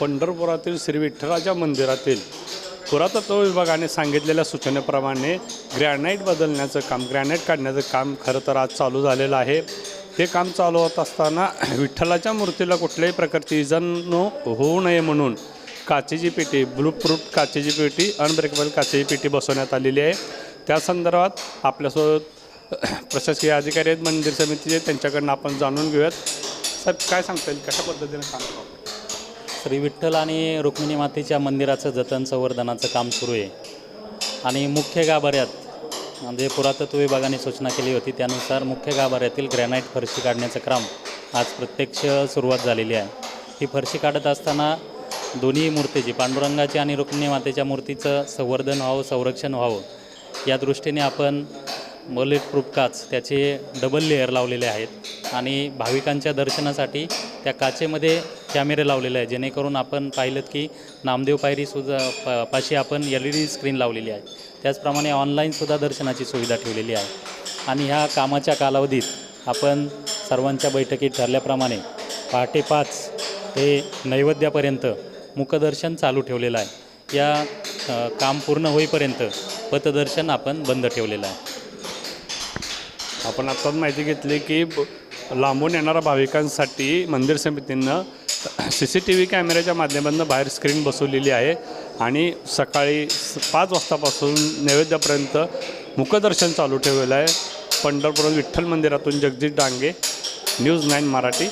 पंढरपुरातील श्री विठ्ठलाच्या मंदिरातील पुरातत्व विभागाने सांगितलेल्या सूचनेप्रमाणे ग्रॅनाईट बदलण्याचं काम ग्रॅनाईट काढण्याचं काम खरं तर आज चालू झालेलं आहे. हे काम चालू होत असताना विठ्ठलाच्या मूर्तीला कुठल्याही प्रकारची इजन होऊ नये म्हणून काचेची पेटी ब्लू प्रूफ काचेची पेटी अनब्रेकेबल काचेची पेटी बसवण्यात आलेली आहे. त्या संदर्भात आपल्यासोबत प्रशासकीय अधिकारी आहेत मंदिर समितीचे त्यांच्याकडनं आपण जाणून घेऊयात. साहेब काय सांगता येईल? कशा पद्धतीने काम श्री विठ्ठल आणि रुक्मिणी मातेच्या मंदिराचं जतन संवर्धनाचं काम सुरू आहे. आणि मुख्य गाभाऱ्यात म्हणजे पुरातत्व विभागाने सूचना केली होती त्यानुसार मुख्य गाभाऱ्यातील ग्रॅनाईट फरशी काढण्याचं क्रम आज प्रत्यक्ष सुरुवात झालेली आहे. ही फरशी काढत असताना दोन्ही मूर्तीची पांडुरंगाची आणि रुक्मिणी मातेच्या मूर्तीचं संवर्धन व्हावं संरक्षण व्हावं या दृष्टीने आपण बुलेट प्रूफ काच त्याचे डबल लेअर लावलेले आहेत. आणि भाविकांच्या दर्शनासाठी त्या काचेमध्ये कॅमेरे लावलेले आहे जेणेकरून आपण पाहिलं की नामदेव पायरीसुद्धा प पाशी आपण एल ई डी स्क्रीन लावलेली आहे. त्याचप्रमाणे ऑनलाईनसुद्धा दर्शनाची सुविधा ठेवलेली आहे. आणि ह्या कामाच्या कालावधीत आपण सर्वांच्या बैठकीत ठरल्याप्रमाणे पहाटे पाच ते नैवेद्यापर्यंत मुखदर्शन चालू ठेवलेलं आहे. या काम पूर्ण होईपर्यंत पथदर्शन आपण बंद ठेवलेलं आहे. आपण आत्ताच माहिती घेतली की ब- लांबून येणाऱ्या भाविकांसाठी मंदिर समितीनं सी सी टी व्ही कॅमेऱ्याच्या माध्यमातून बाहेर स्क्रीन बसवलेली आहे आणि सकाळी पाच वाजतापासून नैवेद्यापर्यंत मुखदर्शन चालू ठेवलेलं आहे. पंढरपूर विठ्ठल मंदिरातून जगदीश डांगे न्यूज नाईन मराठी.